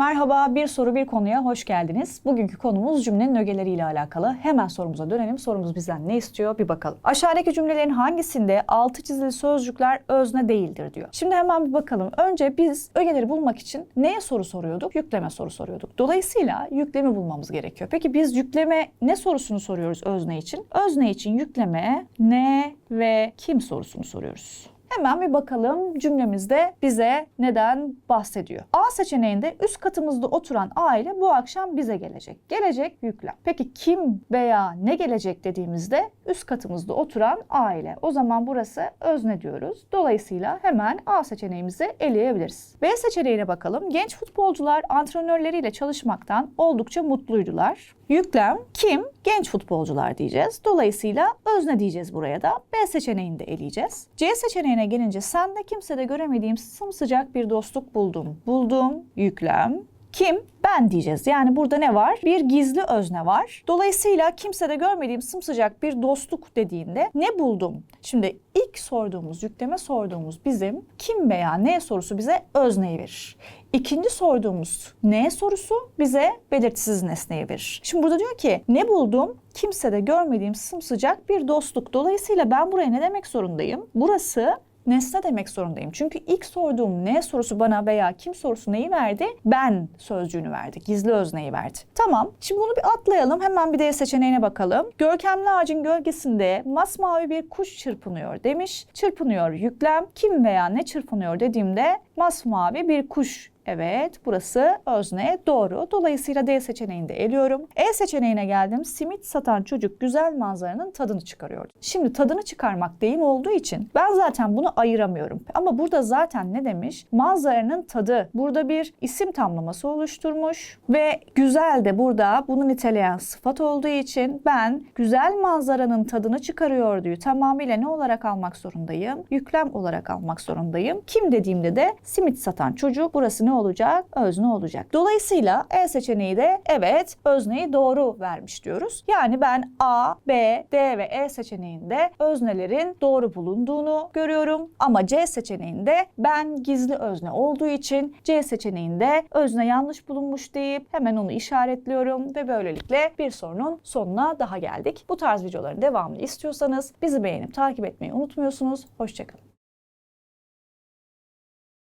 Merhaba, bir soru bir konuya hoş geldiniz. Bugünkü konumuz cümlenin ögeleriyle alakalı. Hemen sorumuza dönelim. Sorumuz bizden ne istiyor bir bakalım. Aşağıdaki cümlelerin hangisinde altı çizili sözcükler özne değildir diyor. Şimdi hemen bir bakalım. Önce biz ögeleri bulmak için neye soru soruyorduk? Yükleme soru soruyorduk. Dolayısıyla yüklemi bulmamız gerekiyor. Peki biz yükleme ne sorusunu soruyoruz özne için? Özne için yükleme ne ve kim sorusunu soruyoruz. Hemen bir bakalım cümlemizde bize neden bahsediyor. A seçeneğinde üst katımızda oturan aile bu akşam bize gelecek. Gelecek yüklem. Peki kim veya ne gelecek dediğimizde üst katımızda oturan aile. O zaman burası özne diyoruz. Dolayısıyla hemen A seçeneğimizi eleyebiliriz. B seçeneğine bakalım. Genç futbolcular antrenörleriyle çalışmaktan oldukça mutluydular. Yüklem kim? Genç futbolcular diyeceğiz. Dolayısıyla özne diyeceğiz buraya da. B seçeneğini de eleyeceğiz. C seçeneğine gelince sende kimsede göremediğim sımsıcak bir dostluk buldum. Buldum, yüklem. Kim? Ben diyeceğiz. Yani burada ne var? Bir gizli özne var. Dolayısıyla kimsede görmediğim sımsıcak bir dostluk dediğinde ne buldum? Şimdi ilk sorduğumuz, yükleme sorduğumuz bizim kim veya ne sorusu bize özneyi verir. İkinci sorduğumuz ne sorusu bize belirtisiz nesneyi verir. Şimdi burada diyor ki ne buldum? Kimsede görmediğim sımsıcak bir dostluk. Dolayısıyla ben buraya ne demek zorundayım? Burası nesne demek zorundayım. Çünkü ilk sorduğum ne sorusu bana veya kim sorusu neyi verdi? Ben sözcüğünü verdi. Gizli özneyi verdi. Tamam. Şimdi bunu bir atlayalım. Hemen bir de seçeneğine bakalım. Görkemli ağacın gölgesinde masmavi bir kuş çırpınıyor demiş. Çırpınıyor yüklem. Kim veya ne çırpınıyor dediğimde masmavi bir kuş Evet, burası özne doğru. Dolayısıyla D seçeneğini de eliyorum. E seçeneğine geldim. Simit satan çocuk güzel manzaranın tadını çıkarıyordu. Şimdi tadını çıkarmak deyim olduğu için ben zaten bunu ayıramıyorum. Ama burada zaten ne demiş? Manzaranın tadı. Burada bir isim tamlaması oluşturmuş ve güzel de burada bunu niteleyen sıfat olduğu için ben güzel manzaranın tadını çıkarıyor diyor. Tamamıyla ne olarak almak zorundayım? Yüklem olarak almak zorundayım. Kim dediğimde de simit satan çocuk. Burası ne olacak? Özne olacak. Dolayısıyla E seçeneği de evet özneyi doğru vermiş diyoruz. Yani ben A, B, D ve E seçeneğinde öznelerin doğru bulunduğunu görüyorum. Ama C seçeneğinde ben gizli özne olduğu için C seçeneğinde özne yanlış bulunmuş deyip hemen onu işaretliyorum ve böylelikle bir sorunun sonuna daha geldik. Bu tarz videoların devamını istiyorsanız bizi beğenip takip etmeyi unutmuyorsunuz. Hoşçakalın.